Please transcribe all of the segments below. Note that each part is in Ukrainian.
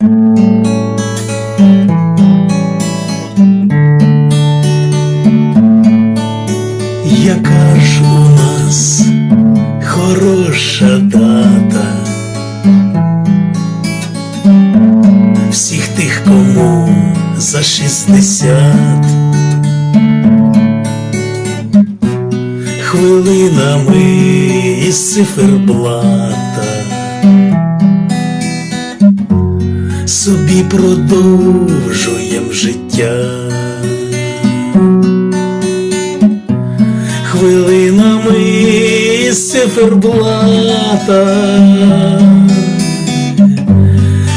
Яка ж у нас хороша дата? Всіх тих, кому за шістдесят. Хвилинами із циферблата собі продовжуєм життя. хвилинами із циферблата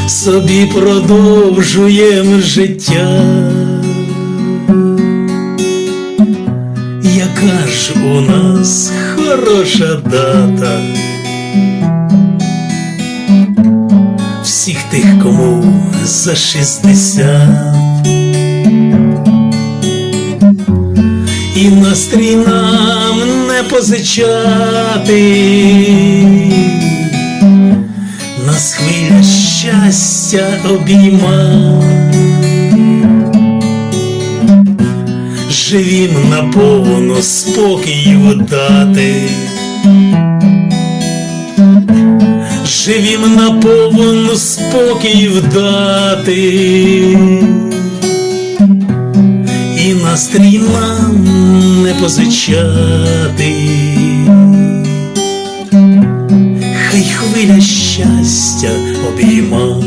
собі продовжуєм життя. Яка ж у нас хороша дата всіх тих, кому за шістдесят. і настрій нам не позичати, нас хвиля щастя обійма, живім наповну спокою дати, живім наповну спокою дати і настрій нам не позичати, хай хвиля щастя обійма.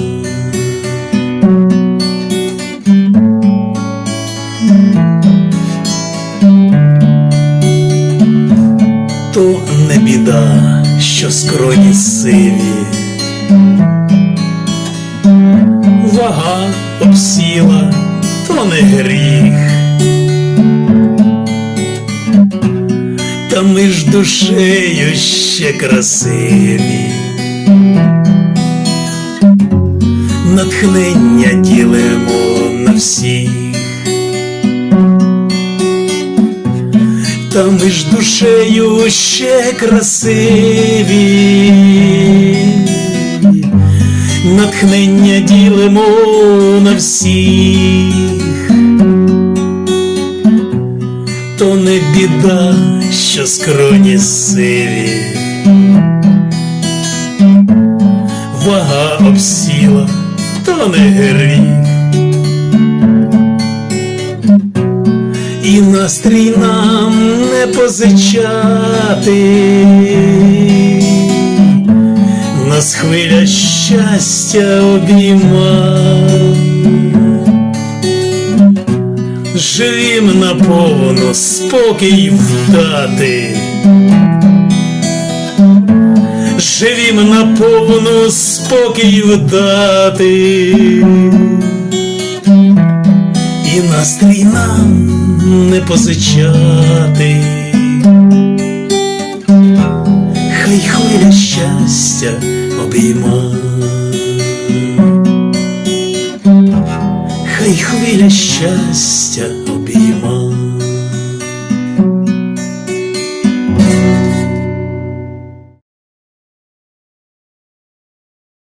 То не біда, що скроні сиві, вага обсіла, то не гріх. Та ми ж душею ще красиві, натхнення ділимо на всіх, та ми ж душею ще красиві, натхнення ділимо на всіх. то не біда, що скроні сиві, вага обсіла, то не гріх, і настрій нам позичати, нас хвиля щастя обійма. Живім наповну спокій вдати, живім наповну спокій вдати, і настрій нам не позичати, хай хвиля щастя обійма. Хай хвиля щастя обійма.